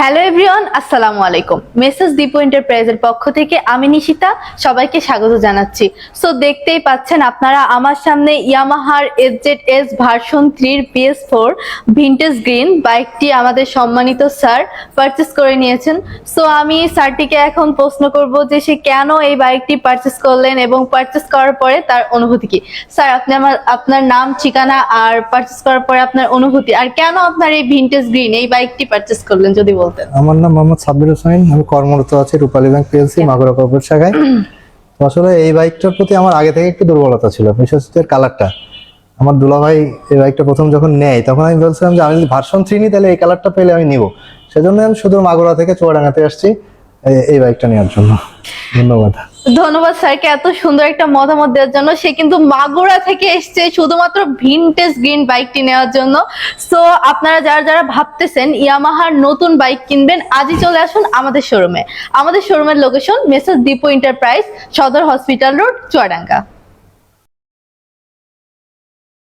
Hello everyone আসসালামু আলাইকুম। Message Dipu এন্টারপ্রাইজের পক্ষ থেকে আমি নিশিতা, সবাইকে স্বাগত জানাচ্ছি। সো দেখতেই পাচ্ছেন আপনারা আমার সামনে ইয়ামাহার এসজেড এস ভার্সন থ্রির পিএস ফোর ভিন্টেজ গ্রিন বাইকটি আমাদের সম্মানিত স্যার পারচেস করে নিয়েছেন। সো আমি স্যারটিকে এখন প্রশ্ন করব যে সে কেন এই বাইকটি পারচেস করলেন এবং পারচেস করার পরে তার অনুভূতি কি? স্যার আপনি আমার, আপনার নাম, ঠিকানা আর পারচেস করার পরে আপনার অনুভূতি, আর কেন আপনার এই ভিন্টেজ গ্রিন এই বাইকটি পারচেস করলেন যদি বলতেন। আমার নাম মোহাম্মদ সাব্বির হোসেন আমি কর্মরত আছি Rupali bank PLC Magura corporate শাখায়। আসলে এই বাইকটার প্রতি আমার আগে থেকে একটু দুর্বলতা ছিল বিশেষ করে কালারটা আমার দুলাভাই এই বাইকটা প্রথম যখন নেয় তখন আমি বলছিলাম যে আমি যদি ভার্সন থ্রি নিই তাহলে এই কালারটা পেলে আমি নিব। সেজন্য আমি শুধু মাগুরা থেকে চুয়াডাঙ্গাতে আসছি এই বাইকটা নেওয়ার জন্য। ধন্যবাদ। স্যারকে এত সুন্দর একটা মতামত দেওয়ার জন্য। সে কিন্তু মাগুরা থেকে এসছে শুধুমাত্র ভিনটেজ গ্রিন বাইকটি নেওয়ার জন্য। সো আপনারা যারা যারা ভাবতেছেন ইয়ামাহার নতুন বাইক কিনবেন, আজই চলে আসুন আমাদের শোরুমে আমাদের শোরুমের location message Dipu enterprise Sadar hospital road Chuadanga.